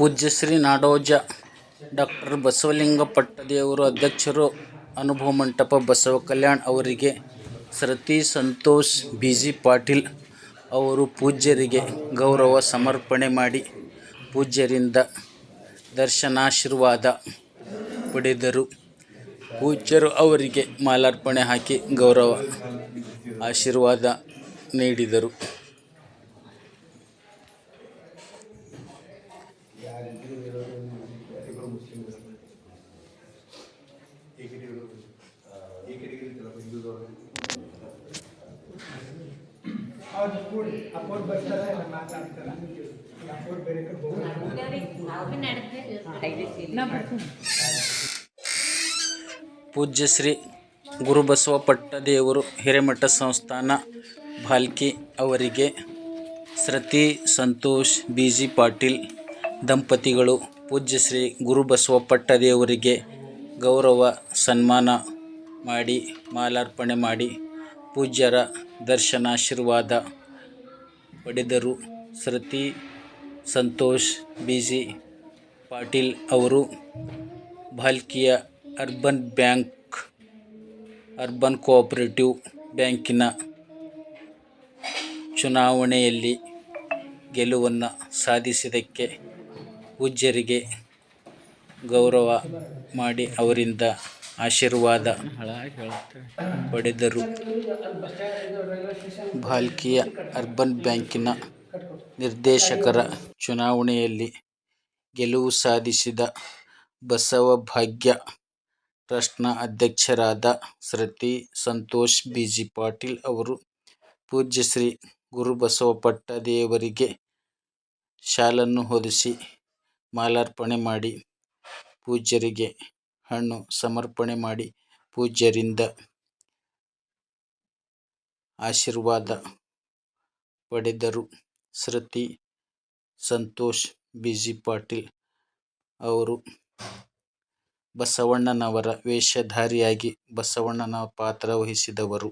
ಪೂಜ್ಯ ಶ್ರೀ ನಾಡೋಜ ಡಾಕ್ಟರ್ ಬಸವಲಿಂಗ ಪಟ್ಟದೇವರು ಅಧ್ಯಕ್ಷರು ಅನುಭವ ಮಂಟಪ ಬಸವ ಕಲ್ಯಾಣ್ ಅವರಿಗೆ ಸರತಿ ಸಂತೋಷ್ ಬಿ ಜಿ ಪಾಟೀಲ್ ಅವರು ಪೂಜ್ಯರಿಗೆ ಗೌರವ ಸಮರ್ಪಣೆ ಮಾಡಿ ಪೂಜ್ಯರಿಂದ ದರ್ಶನಾಶೀರ್ವಾದ ಪಡೆದರು. ಪೂಜ್ಯರು ಅವರಿಗೆ ಮಾಲಾರ್ಪಣೆ ಹಾಕಿ ಗೌರವ, ಆಶೀರ್ವಾದ ನೀಡಿದರು. ಪೂಜ್ಯ ಶ್ರೀ ಗುರುಬಸವ ಪಟ್ಟದೇವರು ಹಿರೇಮಠ ಸಂಸ್ಥಾನ ಭಾಲ್ಕಿ ಅವರಿಗೆ ಶ್ರತಿ ಸಂತೋಷ್, ಬಿ ಜಿ ಪಾಟೀಲ್ ದಂಪತಿಗಳು ಪೂಜ್ಯ ಶ್ರೀ ಗುರುಬಸವ ಪಟ್ಟದೇವರಿಗೆ ಗೌರವ, ಸನ್ಮಾನ ಮಾಡಿ, ಮಾಲಾರ್ಪಣೆ ಮಾಡಿ, ಪೂಜ್ಯರ ದರ್ಶನಾಶೀರ್ವಾದ ಪಡೆದರು. ಸರತಿ ಸಂತೋಷ್ ಬಿ ಜಿ ಪಾಟೀಲ್ ಅವರು ಭಾಲ್ಕಿಯ ಅರ್ಬನ್ ಬ್ಯಾಂಕ್, ಅರ್ಬನ್ ಕೋಆಪರೇಟಿವ್ ಬ್ಯಾಂಕಿನ ಚುನಾವಣೆಯಲ್ಲಿ ಗೆಲುವನ್ನು ಸಾಧಿಸಿದ್ದಕ್ಕೆ ಪೂಜ್ಯರಿಗೆ ಗೌರವ ಮಾಡಿ ಅವರಿಂದ ಆಶೀರ್ವಾದ ಪಡೆದರು. ಭಾಲ್ಕಿಯ ಅರ್ಬನ್ ಬ್ಯಾಂಕಿನ ನಿರ್ದೇಶಕರ ಚುನಾವಣೆಯಲ್ಲಿ ಗೆಲುವು ಸಾಧಿಸಿದ ಬಸವ ಭಾಗ್ಯ ಟ್ರಸ್ಟ್ನ ಅಧ್ಯಕ್ಷರಾದ ಸೃತಿ ಸಂತೋಷ್ ಬಿ ಜಿ ಪಾಟೀಲ್ ಅವರು ಪೂಜ್ಯ ಶ್ರೀ ಗುರುಬಸವ ಪಟ್ಟದೇವರಿಗೆ ಶಾಲನ್ನು ಹೊದಿಸಿ ಮಾಲಾರ್ಪಣೆ ಮಾಡಿ ಪೂಜ್ಯರಿಗೆ ಹಣ್ಣು ಸಮರ್ಪಣೆ ಮಾಡಿ ಪೂಜ್ಯರಿಂದ ಆಶೀರ್ವಾದ ಪಡೆದರು. ಶೃತಿ ಸಂತೋಷ್ ಬಿ ಜಿ ಪಾಟೀಲ್ ಅವರು ಬಸವಣ್ಣನವರ ವೇಷಧಾರಿಯಾಗಿ ಬಸವಣ್ಣನ ಪಾತ್ರ ವಹಿಸಿದವರು.